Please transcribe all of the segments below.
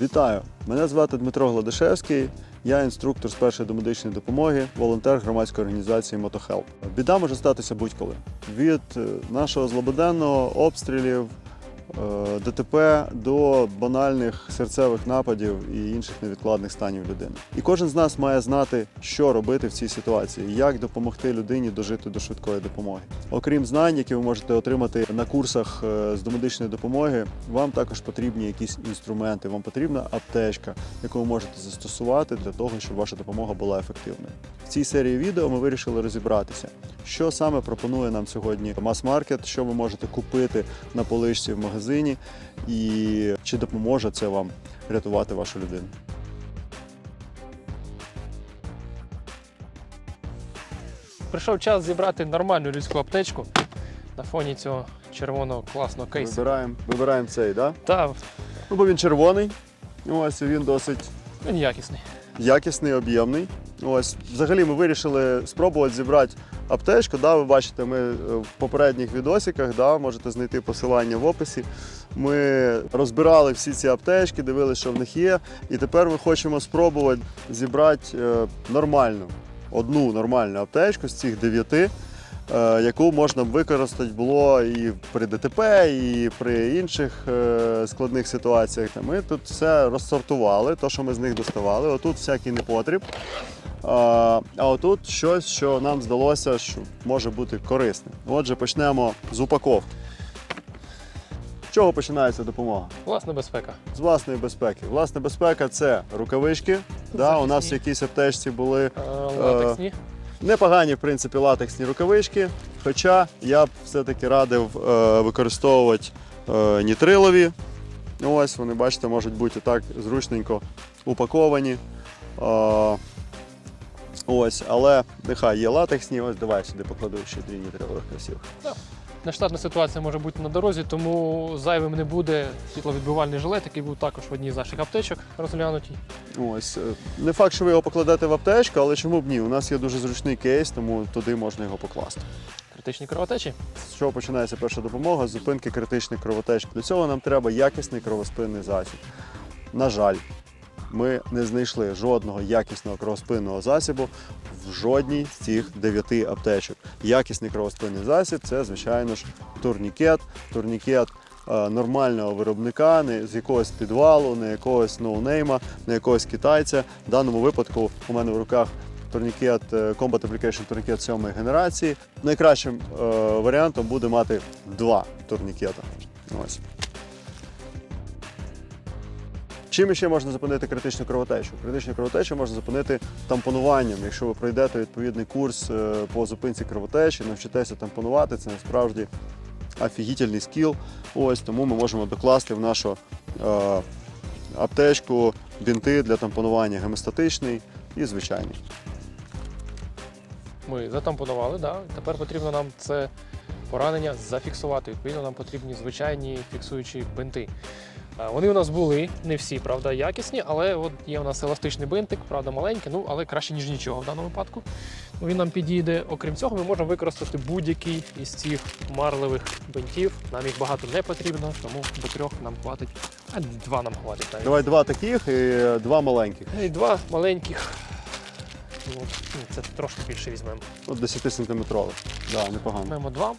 Вітаю! Мене звати Дмитро Гладишевський. Я інструктор з першої домедичної допомоги, волонтер громадської організації Мотохелп. Біда може статися будь-коли. Від е, нашого злободенного обстрілів, ДТП до банальних серцевих нападів і інших невідкладних станів людини. І кожен з нас має знати, що робити в цій ситуації, як допомогти людині дожити до швидкої допомоги. Окрім знань, які ви можете отримати на курсах е, з домедичної допомоги, вам також потрібні якісь інструменти. Вам потрібна аптечка, яку ви можете застосувати для того, щоб ваша допомога була ефективною. В цій серії відео ми вирішили розібратися, що саме пропонує нам сьогодні мас-маркет, що ви можете купити на поличці в магазині, і чи допоможе це вам рятувати вашу людину. Прийшов час зібрати нормальну людську аптечку на фоні цього червоного класного кейсу. Вибираємо, вибираємо цей, да? Та Ну, бо він червоний. Ось він досить він якісний. якісний, об'ємний. Ось, взагалі, ми вирішили спробувати зібрати аптечку. Да, ви бачите, ми е, в попередніх відосиках, да, можете знайти посилання в описі. Ми розбирали всі ці аптечки, дивилися, що в них є. І тепер ми хочемо спробувати зібрати е, нормальну, одну нормальну аптечку з цих дев'яти. е, Яку можна б використати було і при ДТП, і при інших складних ситуаціях. Ми тут все розсортували, то, що ми з них доставали. Отут всякий непотріб. А, отут щось, що нам здалося, що може бути корисним. Отже, почнемо з упаковки. З чого починається допомога? Власна безпека. З власної безпеки. Власна безпека це рукавички. Да, у нас в якійсь аптечці були Е, Латексні. непогані, в принципі, латексні рукавички. Хоча я б все-таки радив е, використовувати е, нітрилові. Ось вони, бачите, можуть бути так зручненько упаковані. Е, ось, але нехай є латексні. Ось давай сюди покладу ще дві нітрилових красивих. Нештатна ситуація може бути на дорозі, тому зайвим не буде світловідбивальний жилет, який був також в одній з наших аптечок розглянутій. Ось е, не факт, що ви його покладете в аптечку, але чому б ні? У нас є дуже зручний кейс, тому туди можна його покласти. Критичні кровотечі. З чого починається перша допомога? З зупинки критичних кровотечок. Для цього нам треба якісний кровоспинний засіб. На жаль, ми не знайшли жодного якісного кровоспинного засібу в жодній з цих дев'яти аптечок. Якісний кровоспинний засіб це, звичайно ж, турнікет. Турнікет е, нормального виробника, не з якогось підвалу, не якогось ноунейма, не якогось китайця. В даному випадку у мене в руках турнікет е, Combat Application турнікет 7 генерації. Найкращим е, варіантом буде мати два турнікета. Ось. Чим ще можна зупинити критичну кровотечу? Критичну кровотечу можна зупинити тампонуванням. Якщо ви пройдете відповідний курс е, по зупинці кровотечі, навчитеся тампонувати, це насправді офігітельний скіл. Ось тому ми можемо докласти в нашу е, аптечку бінти для тампонування гемостатичний і звичайний. Ми затампонували, да. тепер потрібно нам це поранення зафіксувати. Відповідно, нам потрібні звичайні фіксуючі бинти. Е, Вони у нас були, не всі, правда, якісні, але от є у нас еластичний бинтик, правда, маленький, ну але краще, ніж нічого в даному випадку. Ну, Він нам підійде. Окрім цього, ми можемо використати будь-який із цих марливих бинтів. Нам їх багато не потрібно, тому до трьох нам хватить. А два нам хватить навіть. Давай два таких і два маленьких. І два маленьких. От, ну, це трошки більше візьмемо. От 10 сантиметрових. Да, непогано. Візьмемо два.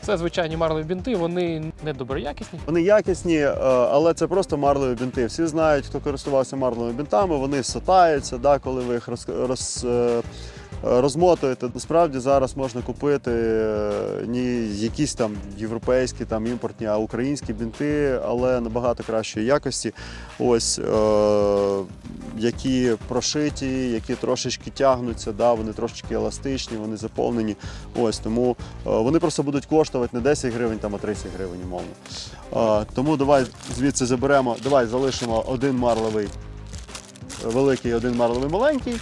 Це звичайні марлеві бінти, вони не доброякісні. Вони якісні, е, але це просто марлеві бінти. Всі знають, хто користувався марлевими бінтами, вони сотаються, да, коли ви їх роз, роз, е, розмотуєте. Насправді зараз можна купити не якісь там європейські, там імпортні, а українські бінти, але набагато кращої якості. Ось е, які прошиті, які трошечки тягнуться, да, вони трошечки еластичні, вони заповнені. Ось тому е, вони просто будуть коштувати не 10 гривень, там, а 30 гривень, умовно. Е, Тому давай звідси заберемо, давай залишимо один марлевий великий, один марлевий маленький.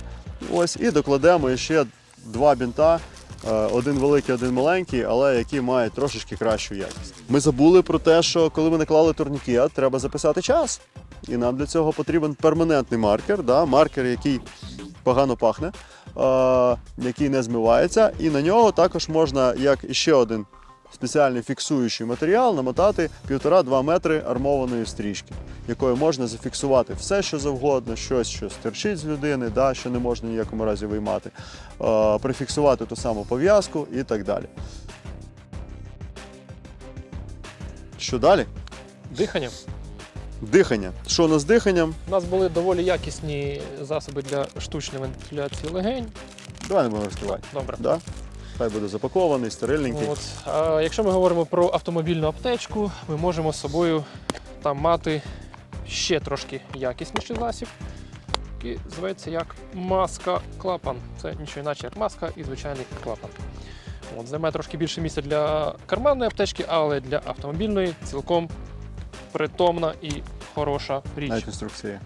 Ось, і докладемо ще два бінта. е, Один великий, один маленький, але які мають трошечки кращу якість. Ми забули про те, що коли ми наклали турнікет, треба записати час. І нам для цього потрібен перманентний маркер, да, маркер, який погано пахне, е, який не змивається. І на нього також можна, як ще один спеціальний фіксуючий матеріал, намотати 1,5-2 метри армованої стрічки, якою можна зафіксувати все, що завгодно, щось, що стирчить з людини, да, що не можна ніякому разі виймати, е, прифіксувати ту саму пов'язку і так далі. Що далі? Дихання. Дихання. Що у нас з диханням? У нас були доволі якісні засоби для штучної вентиляції легень. Давай не будемо розкривати. Добре. Да? Хай буде запакований, стерильненький. От. А якщо ми говоримо про автомобільну аптечку, ми можемо з собою там мати ще трошки якісніший засіб, який зветься як маска клапан. Це нічого інакше, як маска і звичайний клапан. От, займає трошки більше місця для карманної аптечки, але для автомобільної цілком притомна і хороша річ. Навіть інструкція.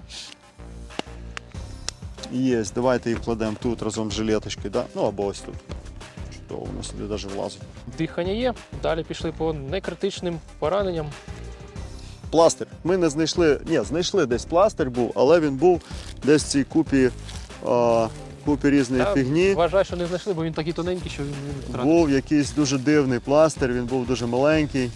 є. Давайте їх кладемо тут разом з жилеточкою, да? ну або ось тут. Що воно сюди навіть влазить. Дихання є. Далі пішли по некритичним пораненням. Пластир. Ми не знайшли, ні, знайшли десь пластир був, але він був десь в цій купі, а, купі різної Та фігні. Вважаю, що не знайшли, бо він такий тоненький, що він він втратив. Був якийсь дуже дивний пластир, він був дуже маленький.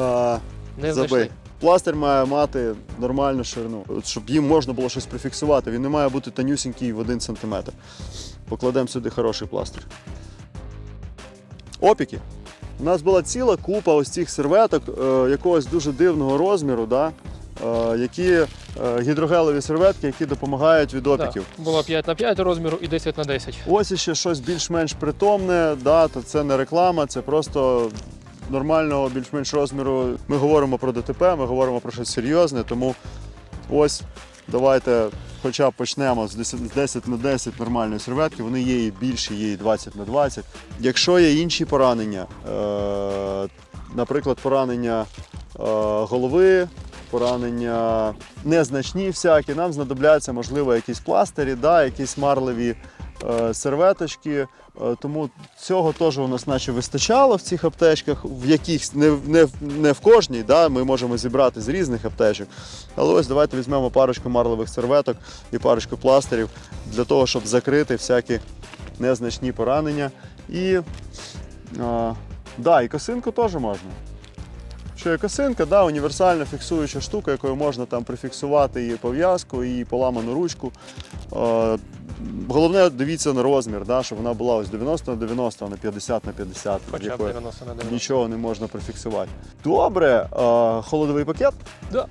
А, Не Забий. знайшли. Пластир має мати нормальну ширину, от щоб їм можна було щось прифіксувати. Він не має бути тонюсінький в 1 см. Покладемо сюди хороший пластир. Опіки. У нас була ціла купа ось цих серветок е, якогось дуже дивного розміру, да? е, які е, гідрогелеві серветки, які допомагають від опіків. Да. Було 5 на 5 розміру і 10 на 10. Ось іще щось більш-менш притомне, да, то це не реклама, це просто нормального більш-менш розміру. Ми говоримо про ДТП, ми говоримо про щось серйозне, тому ось давайте хоча б почнемо з 10 10 на 10 нормальної серветки. Вони є і більші, є і 20 на 20. Якщо є інші поранення, е- наприклад, поранення е- голови, поранення незначні всякі, нам знадобляться, можливо, якісь пластирі, да, якісь марливі серветочки. Е, Тому цього теж у нас наче вистачало в цих аптечках, в якихось не, не, не в кожній, да, ми можемо зібрати з різних аптечок. Але ось давайте візьмемо парочку марлевих серветок і парочку пластирів для того, щоб закрити всякі незначні поранення. І, е, да, і косинку теж можна. Що є косинка, да, універсальна фіксуюча штука, якою можна там прифіксувати і пов'язку, і поламану ручку. Головне, дивіться на розмір, да, щоб вона була ось 90 на 90, а не 50 на 50, Хоча б 90 на 90. нічого не можна прифіксувати. Добре, е, холодовий пакет. Да.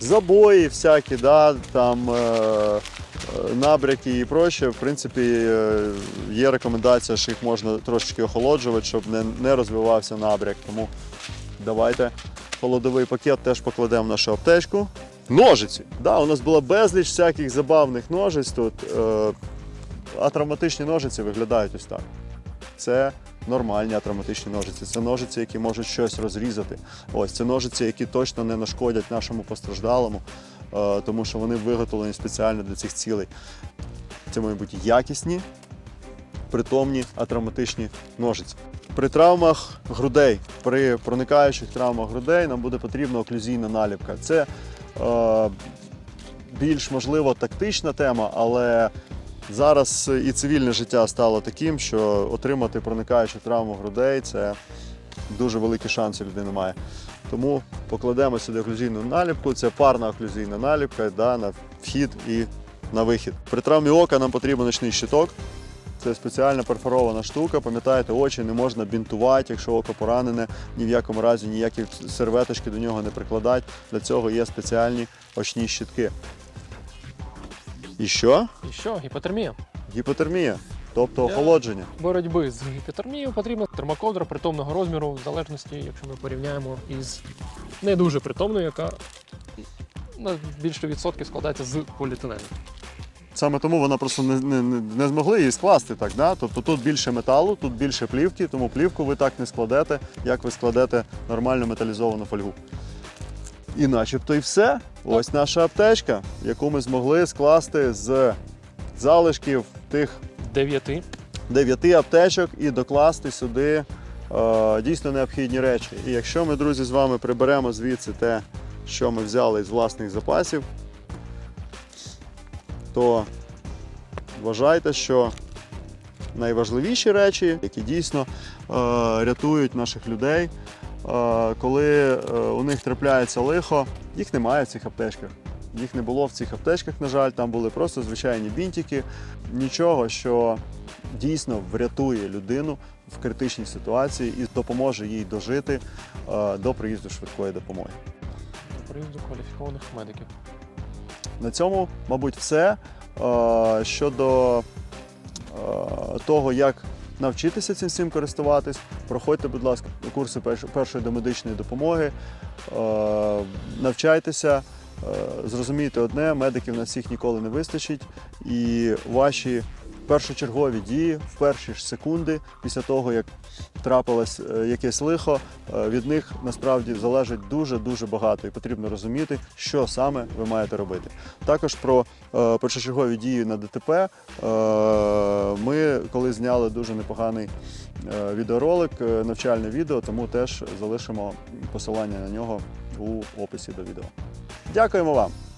Забої всякі, да, там е, е, набряки і проще. В принципі, е, є рекомендація, що їх можна трошечки охолоджувати, щоб не, не розвивався набряк. Тому давайте холодовий пакет теж покладемо в нашу аптечку. Ножиці. Да, у нас було безліч всяких забавних ножиць тут. Е, а травматичні ножиці виглядають ось так. Це нормальні атравматичні ножиці. Це ножиці, які можуть щось розрізати. Ось це ножиці, які точно не нашкодять нашому постраждалому, е, тому що вони виготовлені спеціально для цих цілей. Це мають бути якісні, притомні атравматичні ножиці. При травмах грудей, при проникаючих травмах грудей нам буде потрібна оклюзійна наліпка. Це е, більш можливо тактична тема, але зараз і цивільне життя стало таким, що отримати проникаючу травму грудей це дуже великі шанси людина має. Тому покладемо сюди оклюзійну наліпку. Це парна оклюзійна наліпка да, на вхід і на вихід. При травмі ока нам потрібен ночний щиток. Це спеціальна перфорована штука. Пам'ятаєте, очі не можна бінтувати, якщо око поранене, ні в якому разі ніякі серветочки до нього не прикладати. Для цього є спеціальні очні щітки. І що? І що? Гіпотермія. Гіпотермія, тобто Я- охолодження. Боротьби з гіпотермією потрібна термоковдра притомного розміру, в залежності, якщо ми порівняємо із не дуже притомною, яка на більше відсотків складається з поліетилену. Саме тому вона просто не, не, не- змогли її скласти так. Да? Тобто тут більше металу, тут більше плівки, тому плівку ви так не складете, як ви складете нормальну металізовану фольгу. І начебто і все. Ось наша аптечка, яку ми змогли скласти з залишків тих Дев'яти. дев'яти аптечок і докласти сюди е, дійсно необхідні речі. І якщо ми, друзі, з вами приберемо звідси те, що ми взяли з власних запасів, то вважайте, що найважливіші речі, які дійсно е, рятують наших людей. Е, коли е, у них трапляється лихо, їх немає в цих аптечках. Їх не було в цих аптечках, на жаль, там були просто звичайні бінтики, нічого, що дійсно врятує людину в критичній ситуації і допоможе їй дожити е, до приїзду швидкої допомоги. До приїзду кваліфікованих медиків. На цьому, мабуть, все. Е, Щодо е, того, як навчитися цим всім користуватись, проходьте, будь ласка, курси першої домедичної допомоги, Е, навчайтеся, зрозумійте одне, медиків на всіх ніколи не вистачить, і ваші першочергові дії в перші ж секунди після того, як трапилось е, якесь лихо, е, від них насправді залежить дуже дуже багато, і потрібно розуміти, що саме ви маєте робити. Також про е, першочергові дії на ДТП ми коли зняли дуже непоганий відеоролик, навчальне відео, тому теж залишимо посилання на нього у описі до відео. Дякуємо вам!